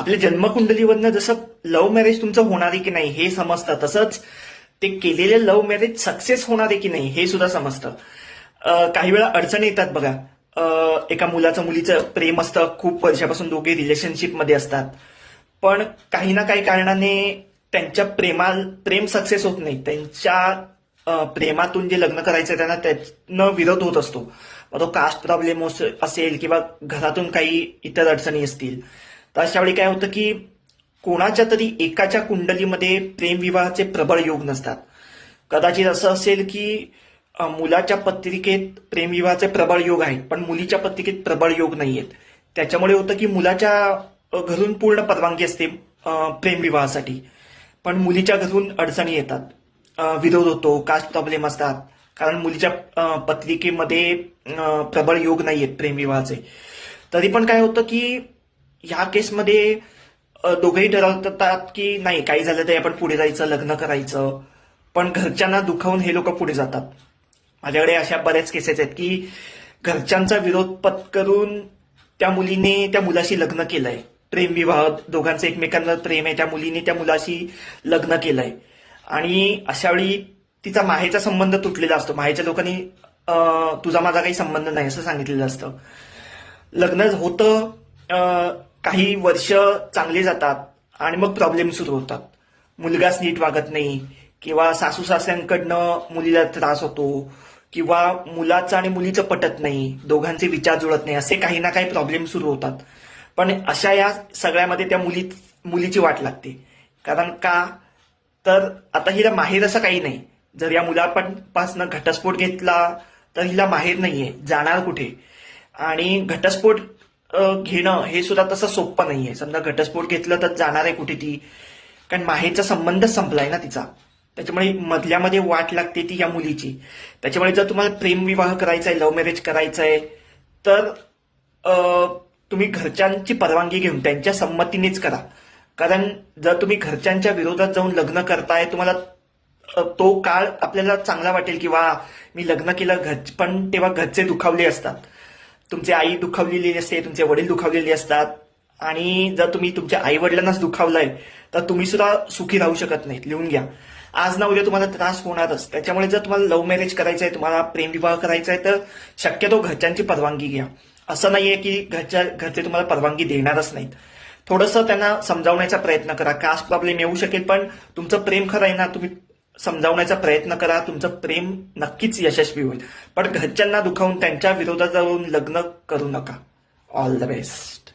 आपल्या जन्मकुंडलीवरनं जसं love marriage तुमचं होणार आहे की नाही हे समजतं तसंच ते केलेले लव्ह मॅरेज सक्सेस होणार आहे की नाही हे सुद्धा समजतं. काही वेळा अडचणी येतात बघा. एका मुलाचं मुलीचं प्रेम असतं खूप वर्षापासून दोघे रिलेशनशिपमध्ये असतात. पण काही ना काही कारणाने त्यांच्या प्रेमा प्रेम सक्सेस होत नाही. त्यांच्या प्रेमातून जे लग्न करायचं त्यांना त्यानं विरोध होत असतो. मग तो कास्ट प्रॉब्लेम असेल किंवा घरातून काही इतर अडचणी असतील. तर अशा वेळी काय होतं की कोणाच्या तरी एकाच्या कुंडलीमध्ये प्रेमविवाहाचे प्रबळ योग नसतात. कदाचित असं असेल की मुलाच्या पत्रिकेत प्रेमविवाहाचे प्रबळ योग आहेत पण मुलीच्या पत्रिकेत प्रबळ योग नाहीयेत. त्याच्यामुळे होतं की मुलाच्या घरून पूर्ण परवानगी असते प्रेमविवाहासाठी. पण मुलीच्या घरून अडचणी येतात. विरोध होतो कास्ट प्रॉब्लेम असतात. कारण मुलीच्या पत्रिकेमध्ये प्रबळ योग नाहीयेत प्रेमविवाहाचे. तरी पण काय होतं की ह्या केसमध्ये दोघंही दोघेही ठरवतात की नाही काही झालं तरी आपण पुढे जायचं लग्न करायचं. पण घरच्यांना दुखावून हे लोक पुढे जातात. माझ्याकडे अशा बऱ्याच केसेस आहेत की घरच्यांचा विरोध पत्करून त्या मुलीने त्या मुलाशी लग्न केलंय. प्रेमविवाह दोघांचं एकमेकांवर प्रेम आहे त्या मुलीने त्या मुलाशी लग्न केलंय. आणि अशा वेळी तिचा माहेचा संबंध तुटलेला असतो. माहेच्या लोकांनी तुझा माझा काही संबंध नाही असं सांगितलेलं असतं. लग्न होतं काही वर्ष चांगले जातात आणि मग प्रॉब्लेम सुरू होतात. मुलगाच नीट वागत नाही किंवा सासू सासऱ्यांकडनं मुलीला त्रास होतो किंवा मुलाचं आणि मुलीचं पटत नाही दोघांचे विचार जुळत नाही असे काही ना काही प्रॉब्लेम सुरू होतात. पण अशा या सगळ्यामध्ये त्या मुली मुलीची वाट लागते. कारण का? तर आता हिला माहेर असं काही नाही. जर या मुलापासनं घटस्फोट घेतला तर हिला माहेर नाहीये जाणार कुठे? आणि घटस्फोट घेणं हे सुद्धा तसं सोपं नाहीये. समजा घटस्फोट घेतलं तर जाणार आहे कुठे ती? कारण माहेरचा संबंध संपलाय ना तिचा. त्याच्यामुळे मधल्यामध्ये वाट लागते ती या मुलीची. त्याच्यामुळे जर तुम्हाला प्रेमविवाह करायचा आहे लव्ह मॅरेज करायचं आहे तर तुम्ही घरच्यांची परवानगी घेऊन त्यांच्या संमतीनेच करा. कारण जर तुम्ही घरच्यांच्या विरोधात जाऊन लग्न करताय तुम्हाला तो काळ आपल्याला चांगला वाटेल की वा मी लग्न केलं घर पण तेव्हा घरचे दुखावले असतात. तुमची आई दुखावलेली असते तुमचे वडील दुखावलेले असतात. आणि जर तुम्ही तुमच्या आई वडिलांनाच दुखावलाय तर तुम्ही सुद्धा सुखी राहू शकत नाहीत. लिहून घ्या. आज ना उद्या तुम्हाला त्रास होणारच. त्याच्यामुळे जर तुम्हाला लव्ह मॅरेज करायचं आहे तुम्हाला प्रेमविवाह करायचा आहे तर शक्यतो घरच्यांची परवानगी घ्या. असं नाहीये की घरच्या घरचे तुम्हाला परवानगी देणारच नाहीत. थोडंसं त्यांना समजावण्याचा प्रयत्न करा. कास्ट प्रॉब्लेम येऊ शकेल पण तुमचं प्रेम खरं आहे ना तुम्ही समजावण्याचा प्रयत्न करा तुमचं प्रेम नक्कीच यशस्वी होईल. पण घरच्यांना दुखावून त्यांच्या विरोधात जाऊन लग्न करू नका. All the best